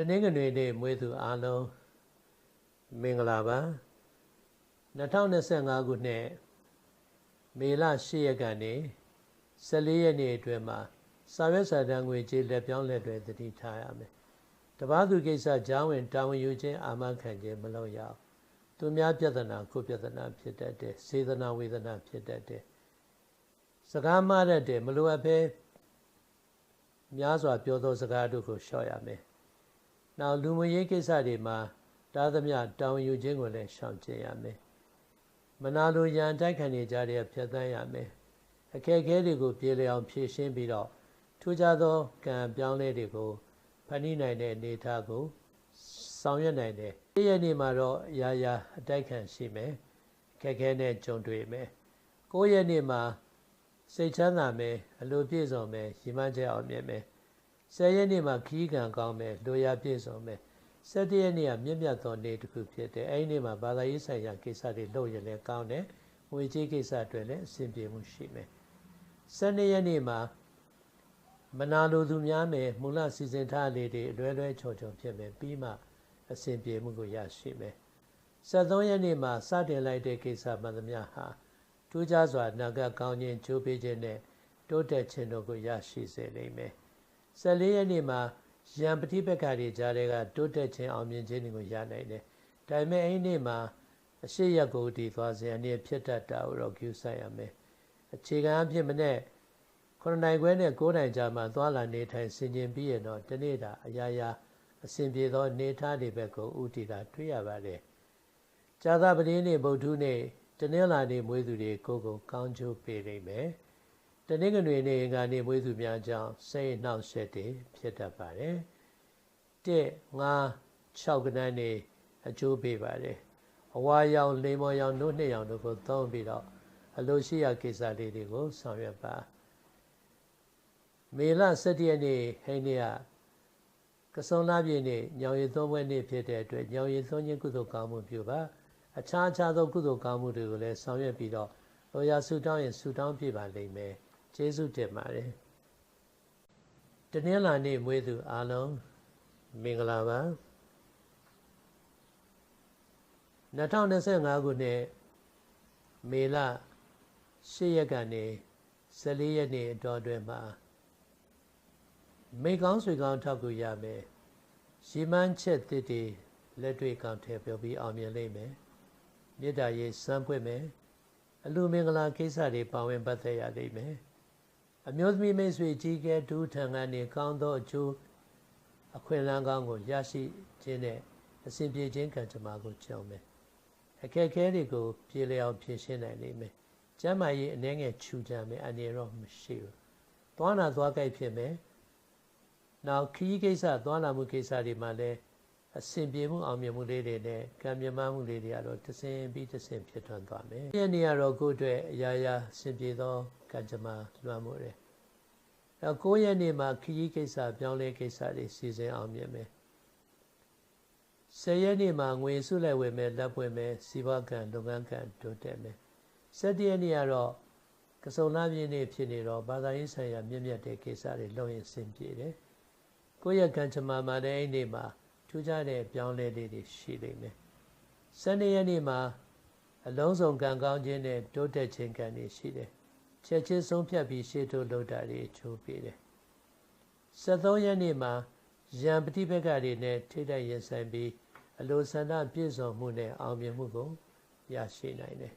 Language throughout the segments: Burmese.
တနင်္ဂနွေနေ့မွေးသူအားလုံးမင်္ဂလာပါ2025ခုနှစ်မေလ10ရက်ကနေ14ရက်နေ့အတွင်းမှာစာရွက်စာတမ်းငွေကြေးလက်ပြောင်းလက်တွေတတိထားရမယ်တပားသူကိစ္စကြောင်းဝင်တာဝန်ယူခြင်းအာမခံခြင်းမလုပ်ရအောင်သူများပြဿနာကိုပြဿနာဖြစ်တတ်တယ်စေတနာဝေဒနာဖြစ်တတ်တယ်စကားမှားတတ်တယ်မလိုအပ်ဘဲများစွာပြောသောစကားတို့ကိုရှော့ရမယ်။ နောက်လူမှုရေးကိစ္စတွေမှာတားသမျှတောင်းယူခြင်းကိုလည်းရှောင်ကျဉ်ရမယ်။မနာလိုရန်တိုက်ခံနေကြတဲ့ဖြတ်သန်းရမယ်။အခက်အခဲတွေကိုပြေလည်အောင်ဖြေရှင်းပြီးတော့ထူးခြားသောကံပြောင်းလဲတွေကိုဖန်တီးနိုင်တဲ့အနေအထားကိုဆောင်ရွက်နိုင်တယ်။ဒီရက်နေ့မှာတော့ရာရာအတိုက်ခံရှိမယ်။ခက်ခဲနဲ့ကြုံတွေ့မယ်။ကိုယ့်ရက်နေ့မှာစိတ်ချမ်းသာမယ်အလိုပြည့်စုံမယ်ရည်မှန်းချက်အောင်မြင်မယ် ဆယ်ရက်နေ့မှာခီးကံကောင်းမယ်လိုရာပြည့်စုံမယ်၁၇ရက်နေ့ကမြင့်မြတ်သောနေ့တစ်ခုဖြစ်တယ်အဲဒီနေ့မှာဘာသာရေးဆိုင်ရာကိစ္စတွေလုပ်ရင်လည်းကောင်းတယ်ငွေကြေးကိစ္စတွေလည်းအဆင်ပြေမှုရှိမယ်၁၂ရက်နေ့မှာမနာလိုသူများမယ်မူလစီစဉ်ထားလေးတွေအလွဲလွဲချော်ချော်ဖြစ်မယ်ပြီးမှအဆင်ပြေမှုကိုရရှိမယ်73ရက်နေ့မှာစတင်လိုက်တဲ့ကိစ္စမှန်သမျှဟာထူးခြားစွာနာဂတ်ကောင်းခြင်းကြိုးပေးခြင်းနဲ့တိုးတက်ခြင်းတို့ကိုရရှိစေလိမ့်မယ်။ 14ရက်နေ့မှာရံပฏิပက္ခတွေကြားတွေကတိုးတက်ခြင်းအောင်မြင်ခြင်းတွေကိုရနိုင်တယ်။ဒါပေမဲ့အဲ့ဒီနေ့မှာအရှိရကိုတည်သွားစေအနေဖြစ်တတ်တာကိုတော့ကျူးဆိုင်ရမယ်။အခြေခံအဖြစ်မနဲ့9နိုင်ခွဲနဲ့9နိုင်ကြာမှသွားလာနေထိုင်ဆင်ခြင်ပြီးရင်တော့ဒီနေ့တာအရာရာအစဉ်ပြေသောနေထားတွေဘက်ကိုဥတည်တာတွေ့ရပါတယ်။ဇာသပတိနေ့ဗုဒ္ဓနေ့တနင်္လာနေ့မွေးသူတွေကိုကိုကောင်းကျိုးပေးနိုင်မယ်။ တနင်္ဂနွေနေ့ကနေမွေးသူများကြောင့်စိတ်နှောက်ယှက်တွေဖြစ်တတ်ပါတယ်။1 5 6ကနန်းနေအကျိုးပေးပါတယ်။အဝါရောင်လိမ္မော်ရောင်နှုတ်နှစ်ရောင်တို့ကိုသုံးပြီးတော့အလိုရှိရာကိစ္စလေးတွေကိုဆောင်ရွက်ပါ။မေလ17ရက်နေ့ဟိနေကကစုံလာပြည့်နေ့ညောင်ရည်သုံးပွဲနေ့ဖြစ်တဲ့အတွက်ညောင်ရည်သုံးခြင်းကုသိုလ်ကောင်းမှုပြုပါ။အခြားအခြားသောကုသိုလ်ကောင်းမှုတွေကိုလည်းဆောင်ရွက်ပြီးတော့လောရာဆူတောင်းရင်ဆူတောင်းပြပါလိမ့်မယ် ကျေးဇူးတင်ပါတယ်တနင်္လာနေ့မွေးသူအားလုံးမင်္ဂလာပါ2025ခုနှစ်မေလ10ရက်ကနေ14ရက်နေ့အတော်အတွင်းမှာမိကောင်းဆွေကောင်းထောက်ကူရမယ်ရီမန်းချက်တစ်တွေလက်တွေ့ကောင်းထည့်ပြောပြီးအောင်မြင်လိမ့်မယ်မေတ္တာရေးစမ်းပွင့်မယ်အလူမင်္ဂလာကိစ္စတွေပါဝင်ပတ်သက်ရလိမ့်မယ် အမျိုးသမီးမိတ်ဆွေကြီးကဲဒုထံကနေကောင်းသောအကျိုးအခွင့်အလမ်းကောင်းကိုရရှိခြင်းနဲ့အစဉ်ပြေခြင်းကံကြမ္မာကိုကြောင်းမယ်အခက်အခဲတွေကိုပြေလည်အောင်ဖြေရှင်းနိုင်လိမ့်မယ်ကျမ်းမာရေးအနှဲငယ်ခြူကြမယ်အနေရောမရှိဘူးသွားနာသွားကြိုက်ဖြစ်မယ်နောက်ခီးကိစ္စသွားလာမှုကိစ္စတွေမှာလည်းအစဉ်ပြေမှုအောင်မြင်မှုလေးတွေနဲ့ကံမြမမှုလေးတွေကတော့တဆင်ပြီးတဆင်ဖြစ်ထွန်းသွားမယ်။ဒီနေ့ကတော့ကိုယ့်အတွက်အရာရာအစဉ်ပြေသော ကံကြမ္မာလွှမ်းမိုးတယ်။အဲ9ရက်နေ့မှာခရီးကိစ္စပြောင်းလဲကိစ္စတွေစီစဉ်အောင်မြင်မယ်။10ရက်နေ့မှာငွေစုလိုက်ဝယ်မယ်လက်ပွင့်မယ်စီးပွားကံလုပ်ငန်းကံတိုးတက်မယ်။17ရက်နေ့ကတော့ကစုံလာပြည့်နေ့ဖြစ်နေတော့ဘာသာရေးဆိုင်ရာမြင့်မြတ်တဲ့ကိစ္စတွေလုပ်ရင်အဆင်ပြေတယ်။ကိုယ့်ရဲ့ကံကြမ္မာမှာလည်းအဲ့ဒီနေ့မှာထူးခြားတဲ့ပြောင်းလဲလေးတွေရှိလိမ့်မယ်။၁၂ရက်နေ့မှာအလုံးစုံကံကောင်းခြင်းနဲ့တိုးတက်ခြင်းကံတွေရှိတယ်။ ချက်ချင်းဆုံးဖြတ်ပြီးရှေ့တိုးလုပ်တာတွေချိုးပေးတယ်။73ရက်နေ့မှာယံပฏิပက္ခတွေနဲ့ထိတိုက်ရင်ဆိုင်ပြီးအလိုဆန္ဒပြည့်စုံမှုနဲ့အောင်မြင်မှုကိုရရှိနိုင်တယ်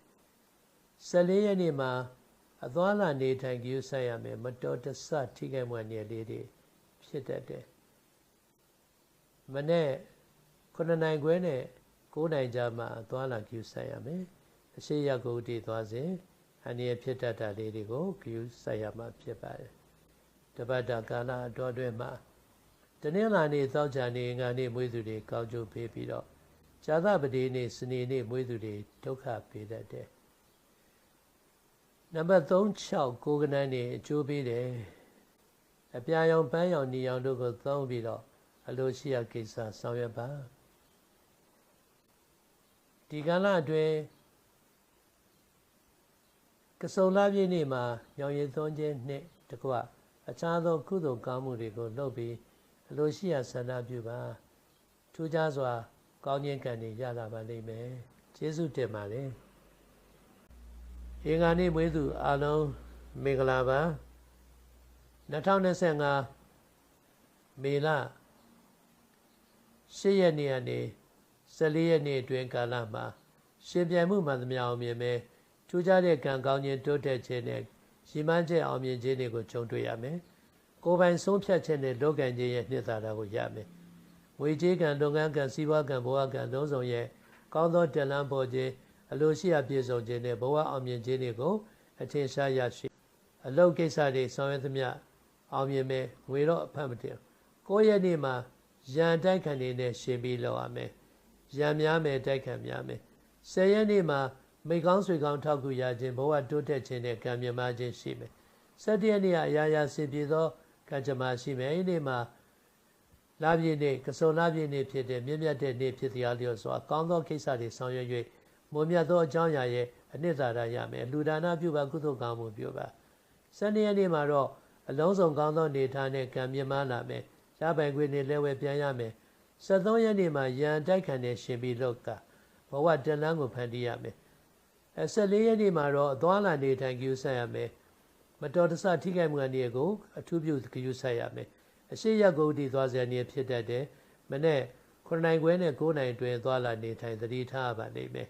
။14ရက်နေ့မှာအသွားလာနေထိုင်ကြိုးဆိုင်ရမယ်မတော်တဆထိခိုက်မှုအနေလေးတွေဖြစ်တတ်တယ်မနေ့9နိုင်ခွဲနဲ့9နိုင်ကြာမှသွားလာကျူဆိုင်ရမယ်အရှိရကုတ်တည်သွားစဉ် အနည်းဖြစ်တတ်တာလေးတွေကိုကျူဆိုင်ရမှာဖြစ်ပါတယ်တပတ်တာကာလအတော်တွင်မှာတနင်္လာနေ့သောကြာနေ့ငါနေ့မွေးသူတွေကောင်းကျိုးပေးပြီးတော့ဇာသပတိနေ့စနေနေ့မွေးသူတွေဒုက္ခပေးတတ်တယ်နံပါတ်3 6ကိုကနန်းနေအကျိုးပေးတယ်အပြာရောင်ပန်းရောင်နီရောင်တို့ကိုသုံးပြီးတော့အလိုရှိရာကိစ္စဆောင်ရွက်ပါဒီကာလအတွင်း ကစုံလာပြည့်နေ့မှာညောင်ရည်သွန်းခြင်းနှင့်တကွအခြားသောကုသိုလ်ကောင်းမှုတွေကိုလုပ်ပြီးအလိုရှိရာဆန္ဒပြုပါထူးခြားစွာ ကောင်းခြင်းကံတွေရလာပါလိမ့်မယ်ကျေးဇူးတင်ပါတယ်အင်္ဂါနေ့မွေးသူအားလုံးမင်္ဂလာပါ2025မေလ10ရက်နေ့ကနေ14ရက်နေ့အတွင်းကာလမှာရှင်ပြိုင်မှုမှန်သမျှအောင်မြင်မယ် ထူးခြားတဲ့ကံကောင်းခြင်းတိုးတက်ခြင်းနဲ့ရည်မှန်းချက်အောင်မြင်ခြင်းတွေကိုကြုံတွေ့ရမယ်ကိုယ်ပိုင်ဆုံးဖြတ်ချက်နဲ့လောကံခြင်းရဲ့နှစ်သာရကိုရမယ်ငွေကြေးကံလုပ်ငန်းကံစီးပွားကံဘဝကံလုံးစုံရဲ့ကောင်းသောတလန်းပေါ်ခြင်းအလိုရှိအပြည့်စုံခြင်းနဲ့ဘဝအောင်မြင်ခြင်းတွေကိုအထင်ရှားရရှိအလုတ်ကိစ္စတွေဆောင်ရွက်သမျှအောင်မြင်မယ်ငွေတော့အဖတ်မတင်ကိုယ့်ရဲ့နေ့မှာရန်တိုက်ခံနေနဲ့ရှင်ပြီးလောက်ရမယ်ရံများမယ်တိုက်ခံများမယ်ဆယ်ရက်နေ့မှာ မိကောင်းဆွေကောင်းထောက်ကူရခြင်းဘဝတိုးတက်ခြင်းနဲ့ကံမြမခြင်းရှိမယ်ဆယ်တရက်နေ့အရာရာစင်ပြေသောကံကြမ္မာရှိမယ်အဲ့ဒီနေ့မှာလာပြည့်နေ့ကစုံလာပြည့်နေ့ဖြစ်တဲ့မြင့်မြတ်တဲ့နေ့ဖြစ်တရားလျော်စွာကောင်းသောကိစ္စတွေဆောင်ရွက်၍မွန်မြတ်သောအကြောင်းအရာရဲ့အနှစ်သာရရမယ်လူဒါနပြုပါကုသိုလ်ကောင်းမှုပြုပါဆယ်ရက်နေ့မှာတော့အလုံးစုံကောင်းသောနေထားနဲ့ကံမြမလာမယ်ရပိုင်ခွေနဲ့လဲဝဲပြန်ရမယ်73ရက်နေ့မှာရန်တိုက်ခံတဲ့ရှင်ပြီးလောက်ကဘဝတလန်းကိုဖန်တီးရမယ်အဲ 14ရက်နေ့မှာတော့အသွားလာနေထိုင်ကြည့်ဆက်ရမယ်မတော်တဆထိခိုက်မှုအနေကိုအထူးပြုကြည့်ဆက်ရမယ်အရှိရဂုတ်တီသွားစရာနေဖြစ်တတ်တယ်မနေ့9နိုင်ခွဲနဲ့9နိုင်တွင်သွားလာနေထိုင်သတိထားပါလိမ့်မယ်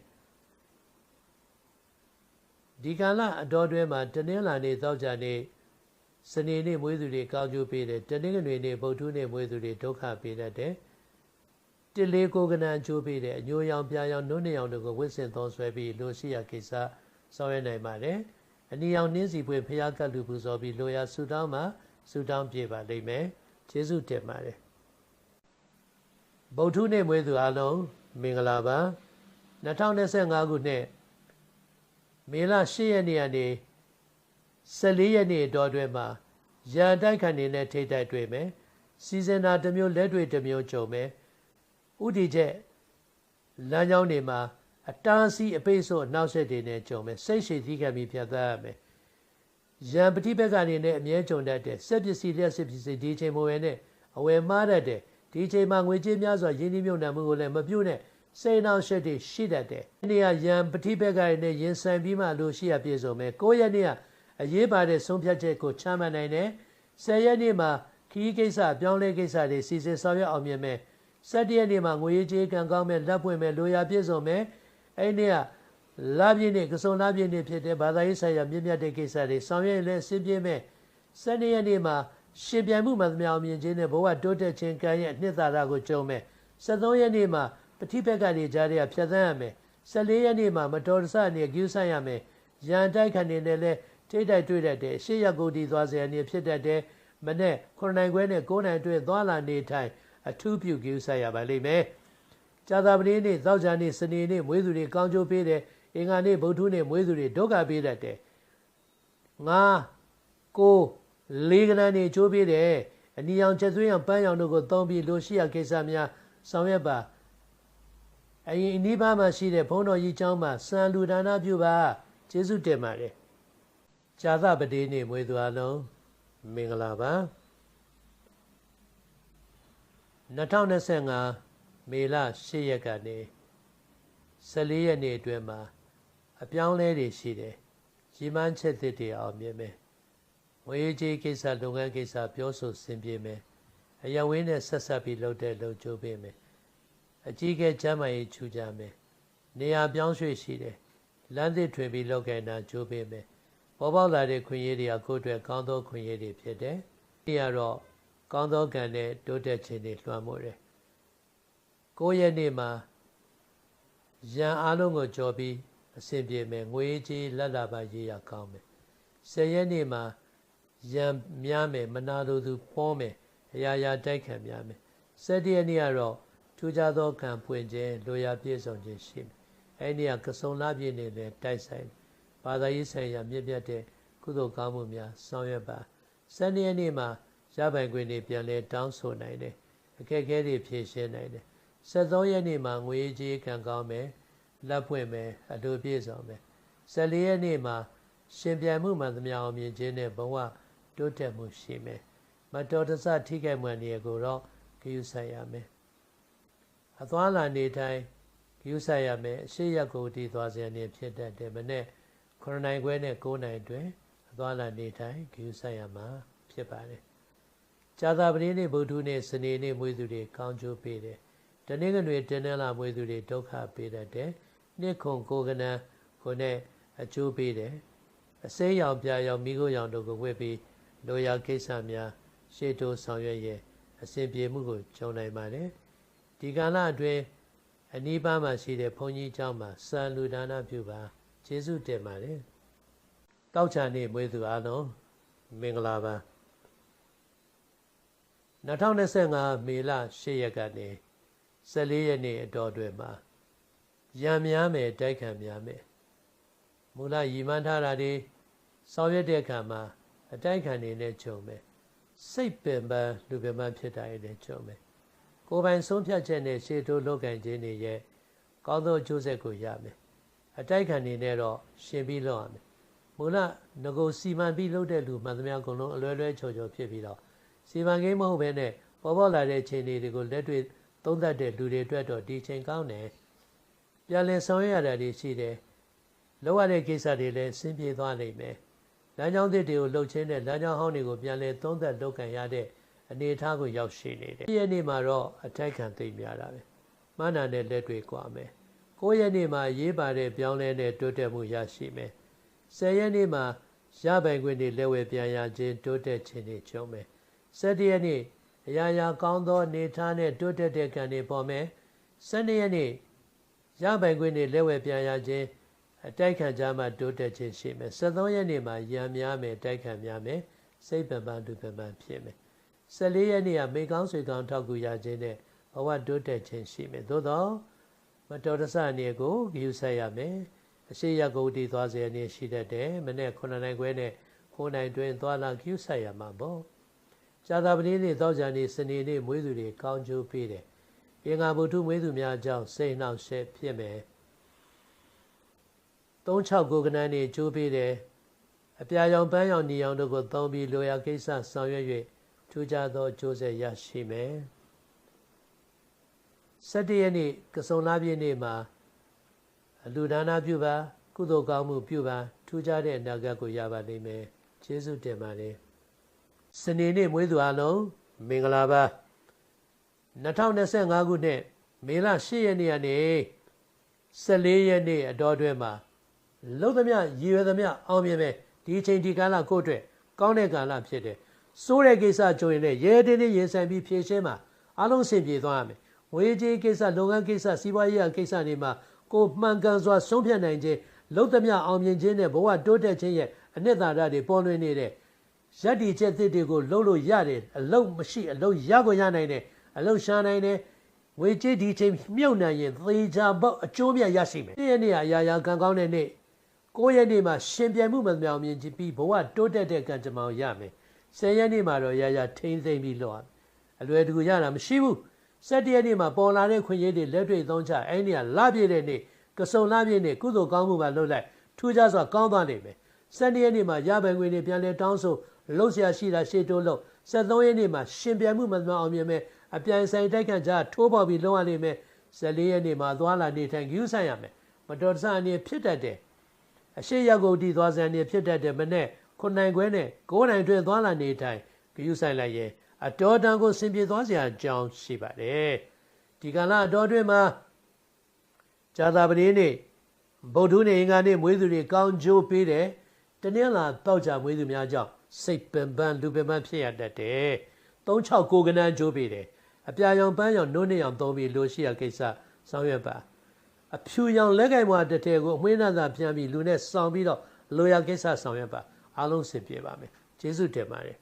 ဒီကာလအတော်တွဲမှာတနင်္လာနေ့သောကြာနေ့စနေနေ့မွေးသူတွေကောင်းကျိုးပေးတယ်တနင်္ဂနွေနေ့ဗုဒ္ဓနေ့မွေးသူတွေဒုက္ခပေးတတ်တယ် တစ်လေးကိုကနန်ကျိုးပေးတဲ့အညိုရောင်ပြာရောင်နှုတ်နှစ်ရောင်တို့ကိုဝစ်စင်သုံးဆွဲပြီးလိုရှိရာကိစ္စဆောင်ရွက်နိုင်ပါတယ်အနီရောင်နှင်းစီပွေဖျားကတ်လူပူဇော်ပြီးလိုရာဆူတောင်းမှာဆူတောင်းပြေပါလိမ့်မယ်ကျေးဇူးတင်ပါတယ်ဗုဒ္ဓနေ့မွေးသူအလုံးမင်္ဂလာပါ2025ခုနှစ်မေလ10ရက်နေ့ကနေ14ရက်နေ့တော်တွင်မှာရန်တိုက်ခဏနေနဲ့ထိတ်တိုက်တွေ့မယ်စီဇန်နာတစ်မျိုးလက်တွေတစ်မျိုးကြုံမယ် ဥတီချက်လမ်းကြောင်းတွေမှာအတားစီအပိတ်ဆို့နောက်ဆက်တွေနဲ့ကြုံမယ်စိတ်ရှိသီးခံပြီးဖြတ်သန်းရမယ်ရန်ပฏิဘက်ကနေနဲ့အမြဲကြုံတတ်တယ်စက်ပစ္စည်းလက်စက်ပစ္စည်းဒီချိန်မဝယ်နဲ့အဝယ်မှားတတ်တယ်ဒီချိန်မှာငွေကြေးများစွာရင်းနှီးမြှုပ်နှံမှုကိုလည်းမပြုတ်နဲ့စိတ်နှောင့်ယှက်တွေရှိတတ်တယ်။ဒီနေရာရန်ပฏิဘက်ကနေရင်ဆိုင်ပြီးမှလို့ရှိရပြည့်စုံမယ်။ကိုယ့်ရဲ့နေ့ကအရေးပါတဲ့ဆုံးဖြတ်ချက်ကိုချမှတ်နိုင်တယ်။ဆယ်ရက်နေ့မှာခီးကိစ္စပြောင်းလဲကိစ္စတွေစီစဉ်ဆောင်ရွက်အောင်မြင်မယ်။ ၁၇ရက်နေ့မှာငွေရေးကြေးကံကောင်းမဲ့လက်ပွင့်မဲ့လိုရာပြည့်စုံမဲ့အဲ့ဒီကလာပြည့်နေ့ကစုံလာပြည့်နေ့ဖြစ်တဲ့ဘာသာရေးဆိုင်ရာမြင့်မြတ်တဲ့ကိစ္စတွေဆောင်ရွက်လဲအစင်းပြင်းမဲ့၁၂ရက်နေ့မှာရှင်ပြိုင်မှုမှသမျှအောင်မြင်ခြင်းနဲ့ဘဝတိုးတက်ခြင်းကံရဲ့အနှစ်သာရကိုကြုံမဲ့73ရက်နေ့မှာပဋိပက္ခတွေကြားထဲကဖြတ်သန်းရမယ်14ရက်နေ့မှာမတော်တဆနဲ့ကျူးဆန့်ရမယ်ရန်တိုက်ခံနေနဲ့လဲထိတိုက်တွေ့တတ်တယ်ရှေ့ရက်ကိုဒီသွားစရာနေဖြစ်တတ်တယ်မနေ့9နိုင်ခွဲနဲ့9နိုင်အတွင်းသွားလာနေထိုင် အထူးပြုကိစ္စရပါလိမ့်မယ်။ကြာသာပတိနေ့သောကြာနေ့စနေနေ့မွေးသူတွေကောင်းကျိုးပေးတယ်။အင်္ဂါနေ့ဗုဒ္ဓနေ့မွေးသူတွေဒုက္ခပေးတတ်တယ်။ငါကိုလေးကနန်းနေကျိုးပေးတယ်။အနီရောင်ချက်သွေးရောင်ပန်းရောင်တို့ကိုသုံးပြီးလိုရှိရကိစ္စများဆောင်ရွက်ပါ။အရင်အနိဗ္ဗာန်မှာရှိတဲ့ဘုန်းတော်ကြီးကျောင်းမှာစံလူဒါနပြုပါကျေးဇူးတင်ပါတယ်။ကြာသပတိနေ့မွေးသူအလုံးမင်္ဂလာပါ။ 2025မေလ10ရက်ကနေ14ရက်နေ့အတွင်းမှာအပြောင်းလဲတွေရှိတယ်။ရီမန်းချက်သစ်တွေအောင်မြင်မယ်။ငွေကြေးကိစ္စလုပ်ငန်းကိစ္စပြောဆိုဆင်ပြေမယ်။အရဝင်းနဲ့ဆက်ဆက်ပြီးလုပ်တဲ့လုပ်ကြိုးပေးမယ်။အကြီးကဲကျမ်းမာရေးချူကြမယ်။နေရာပြောင်းရွှေ့ရှိတယ်။လမ်းသစ်ထွင်ပြီးလုပ်ကိုင်တာကြိုးပေးမယ်။ပေါ်ပေါက်လာတဲ့ခွင့်ရည်တွေကကိုယ့်အတွက်ကောင်းသောခွင့်ရည်တွေဖြစ်တယ်။ဒီကတော့ ကောင်းသောကံနဲ့တိုးတက်ခြင်းတွေလွှမ်းမိုးတယ်။ကိုယ့်ရဲ့နေ့မှာရန်အားလုံးကိုကြော်ပြီးအစဉ်ပြေမယ်ငွေကြေးလက်လာပါရေးရကောင်းမယ်။ဆယ်ရက်နေ့မှာရန်များမယ်မနာလိုသူပေါ်မယ်အရာရာတိုက်ခံများမယ်။ဆယ်တရက်နေ့ကတော့ထူးခြားသောကံပွင့်ခြင်းလိုရာပြည့်စုံခြင်းရှိမယ်။အဲ့ဒီကကစုံလာပြည့်နေလေတိုက်ဆိုင်ဘာသာရေးဆိုင်ရာမြင့်မြတ်တဲ့ကုသိုလ်ကောင်းမှုများဆောင်ရွက်ပါ။ဆယ်ရက်နေ့မှာ ရပိုင်ခွင့်တွေပြန်လဲတောင်းဆိုနိုင်တယ်အခက်အခဲတွေဖြေရှင်းနိုင်တယ်73ရက်နေ့မှာငွေကြေးခံကောင်းမယ်လက်ပွင့်မယ်အတူပြည့်စုံမယ်14ရက်နေ့မှာရှင်ပြိုင်မှုမှန်သမျှအောင်မြင်ခြင်းနဲ့ဘဝတိုးတက်မှုရှိမယ်မတော်တဆထိခိုက်မှန်နေကိုတော့ဂရုစိုက်ရမယ်အသွားလာနေထိုင်ဂရုစိုက်ရမယ်အရှိရက်ကိုတည်သွားစေနေဖြစ်တတ်တယ်မနေ့9နိုင်ခွဲနဲ့9နိုင်တွင်အသွားလာနေထိုင်ဂရုစိုက်ရမှာဖြစ်ပါတယ် ဇာတာပတိနေ့ဗုဒ္ဓနေ့စနေနေ့မွေးသူတွေကောင်းကျိုးပေးတယ်တနင်္ဂနွေတင်းနှလာမွေးသူတွေဒုက္ခပေးတတ်တယ်နှစ်ခုကိုကနံကိုနဲ့အကျိုးပေးတယ်အစိမ်းရောင်ပြရောင်မိခိုးရောင်တို့ကိုဝတ်ပြီးလိုရာကိစ္စများရှေ့တိုးဆောင်ရွက်ရဲ့အစဉ်ပြေမှုကိုကြုံနိုင်ပါတယ်ဒီကာလအတွင်းအနီးပါးမှာရှိတဲ့ဘုန်းကြီးကျောင်းမှာစံလူဒါနပြုပါကျေးဇူးတင်ပါတယ်တောက်ချာနေ့မွေးသူအားလုံးမင်္ဂလာပါ 2025မေလ10ရက်ကနေ14ရက်နေ့အတော်တွင်မှာရံများမယ်တိုက်ခံများမယ်မူလရည်မှန်းထားတာတွေဆောင်ရွက်တဲ့အခါမှာအတိုက်ခံနေနဲ့ကြုံမယ်စိတ်ပင်ပန်းလူပင်ပန်းဖြစ်တာရတဲ့ကြုံမယ်ကိုယ်ပိုင်ဆုံးဖြတ်ချက်နဲ့ရှေ့တိုးလုပ်ကင်ခြင်းတွေရဲ့ကောင်းသောအကျိုးဆက်ကိုရမယ်အတိုက်ခံနေနဲ့တော့ရှင်ပြီးလုပ်ရမယ်မူလငကိုစီမံပြီးလုပ်တဲ့လူမှန်သမျှအကုန်လုံးအလွယ်လွယ်ချော်ချော်ဖြစ်ပြီးတော့ စီမံကိန်းမဟုတ်ဘဲနဲ့ပေါ်ပေါ်လာတဲ့ခြေနေတွေကိုလက်တွေ့သုံးသပ်တဲ့လူတွေအတွက်တော့ဒီချိန်ကောင်းတယ်ပြန်လည်ဆောင်ရွက်ရတာတွေရှိတယ်လောက်ရတဲ့ကိစ္စတွေလည်းဆင်းပြေသွားနိုင်မယ်လမ်းကြောင်းသစ်တွေကိုလှုပ်ချင်းတဲ့လမ်းကြောင်းဟောင်းတွေကိုပြန်လည်သုံးသပ်လုပ်ကင်ရတဲ့အနေအထားကိုရောက်ရှိနေတယ်။ရက်နေ့မှာတော့အထိုက်ခံသိမ့်များတာပဲ။မှန်တာနဲ့လက်တွေ့ကွာမယ်။9ရက်နေ့မှာရေးပါတဲ့ပြောင်းလဲတဲ့တိုးတက်မှုရရှိမယ်။10ရက်နေ့မှာရပိုင်ခွင့်တွေလက်ဝဲပြန်ရခြင်းတိုးတက်ခြင်းတွေကျုံမယ်။ 17ရက်နေ့အရာရာကောင်းသောအနေထားနဲ့တိုးတက်တဲ့ကံတွေပေါ်မယ်။12ရက်နေ့ရပိုင်ခွင့်တွေလက်ဝဲပြန်ရခြင်းအတိုက်ခံကြမှာတိုးတက်ခြင်းရှိမယ်73ရက်နေ့မှာရံများမယ်တိုက်ခံများမယ်စိတ်ပန်ပန်ဒုပန်ပန်ဖြစ်မယ်14ရက်နေ့ကမိကောင်းဆွေကောင်းထောက်ကူရခြင်းနဲ့ဘဝတိုးတက်ခြင်းရှိမယ်သို့သောမတော်တဆအနေကိုဂရုစိုက်ရမယ်အရှိရကုတ်တီသွားစေအနေရှိတတ်တယ်မနေ့9နိုင်ခွဲနဲ့9နိုင်တွင်သွားလာဂရုစိုက်ရမှာပေါ့ ဇာတာပတိနေ့သောကြနေ့စနေနေ့မွေးသူတွေကောင်းကျိုးပေးတယ်အင်္ဂါဗုဒ္ဓမွေးသူများအကြောင်းစိတ်နှောက်ရှက်ဖြစ်မယ်36ကိုကနန်းနေကျိုးပေးတယ်အပြာရောင်ပန်းရောင်နီရောင်တို့ကိုသုံးပြီးလိုရာကိစ္စဆောင်ရွက်၍ထူးခြားသောကျိုးဆက်ရရှိမယ်17ရက်နေ့ကစုံလာပြည့်နေ့မှာအလူဒါနာပြုပါ ကုသိုလ်ကောင်းမှုပြုပါထူးခြားတဲ့အနာဂတ်ကိုရပါလိမ့်မယ်ကျေးဇူးတင်ပါတယ် စနေနေ့မွေးသူအလုံးမင်္ဂလာပါ2025ခုနှစ်မေလ10ရက်နေ့ကနေ14ရက်နေ့အတော်အတွင်းမှာလုံးသမျှရည်ရွယ်သမျှအောင်မြင်မယ်ဒီအချိန်ဒီကာလကိုယ့်အတွက်ကောင်းတဲ့ကာလဖြစ်တယ်စိုးတဲ့ကိစ္စကြုံရင်လည်းရဲတင်းတင်းရင်ဆိုင်ပြီးဖြေရှင်းမှာအလုံးစင်ပြေသွားရမယ်ငွေကြေးကိစ္စလုပ်ငန်းကိစ္စစီးပွားရေးကိစ္စတွေမှာကိုမှန်ကန်စွာဆုံးဖြတ်နိုင်ခြင်းလုံးသမျှအောင်မြင်ခြင်းနဲ့ဘဝတိုးတက်ခြင်းရဲ့အနှစ်သာရတွေပေါ်လွင်နေတဲ့ ရည်တည်ချက်သစ်တွေကိုလှုပ်လို့ရတယ်အလုံးမရှိအလုံးရကိုရနိုင်တယ်အလုံးရှာနိုင်တယ်ငွေကြေးဒီချိန်မြုပ်နိုင်ရင်သေချာပေါက်အကျိုးမြတ်ရရှိမယ်ဒီနေ့အရာရာကံကောင်းတဲ့နေ့9ရက်နေ့မှာရှင်ပြန်မှုမမြောင်မြင်ကြည့်ပြီးဘဝတိုးတက်တဲ့ကံကြမ္မာရမယ်10ရက်နေ့မှာတော့ရရထိမ့်သိမ့်ပြီးလောက်အလွယ်တကူရတာမရှိဘူး17ရက်နေ့မှာပေါ်လာတဲ့ခွင့်ရည်တွေလက်တွေ့သုံးချအဲ့ဒီကလပြည့်တဲ့နေ့ကစုံလပြည့်နေ့ကုသိုလ်ကောင်းမှုမှာလှုပ်လိုက်ထူးခြားစွာကောင်းသွားနိုင်မယ်12ရက်နေ့မှာရပိုင်ခွင့်တွေပြန်လဲတောင်းဆို လှုပ်ရှားရှိတာရှေ့တိုးလို့73ရက်နေ့မှာရှင်ပြန်မှုမမြောင်အောင်မြင်မယ်အပြိုင်ဆိုင်တိုက်ခန့်ကြထိုးပေါက်ပြီးလုံးဝလိမ့်မယ်14ရက်နေ့မှာသွားလာနေထိုင်ယူဆိုင်ရမယ်မတော်တဆအနေဖြစ်တတ်တယ်အရှိရောက်ကုန်တီသွားစံနေဖြစ်တတ်တဲ့မနဲ့ခုနိုင်ခွဲနဲ့ကိုးနိုင်တွင်သွားလာနေထိုင်ဂယုဆိုင်လိုက်ရဲ့အတော်တန်ကိုဆင်ပြေသွားစရာအကြောင်းရှိပါတယ်ဒီကလာအတော်တွင်မှာဇာတာပတိနေ့ဗုဒ္ဓနေ့အင်္ဂါနေ့မွေးသူတွေကောင်းကျိုးပေးတယ်တနင်္လာတောက်ကြမွေးသူများကြောင့် စိတ်ပင်ပန်းလူပင်ပန်းဖြစ်ရတတ်တယ်36ကိုကနန်းကျိုးပေးတယ်အပြာရောင်ပန်းရောင်နိုးနေအောင်သုံးပြီးလိုရှိရကိစ္စဆောင်ရွက်ပါအဖြူရောင်လက်ကင်မွားတစ်ထည်ကိုအမွှေးနှံသာပြန်ပြီးလူနဲ့ဆောင်ပြီးတော့လိုရာကိစ္စဆောင်ရွက်ပါအားလုံးစင်ပြေပါမယ်ကျေးဇူးတင်ပါတယ်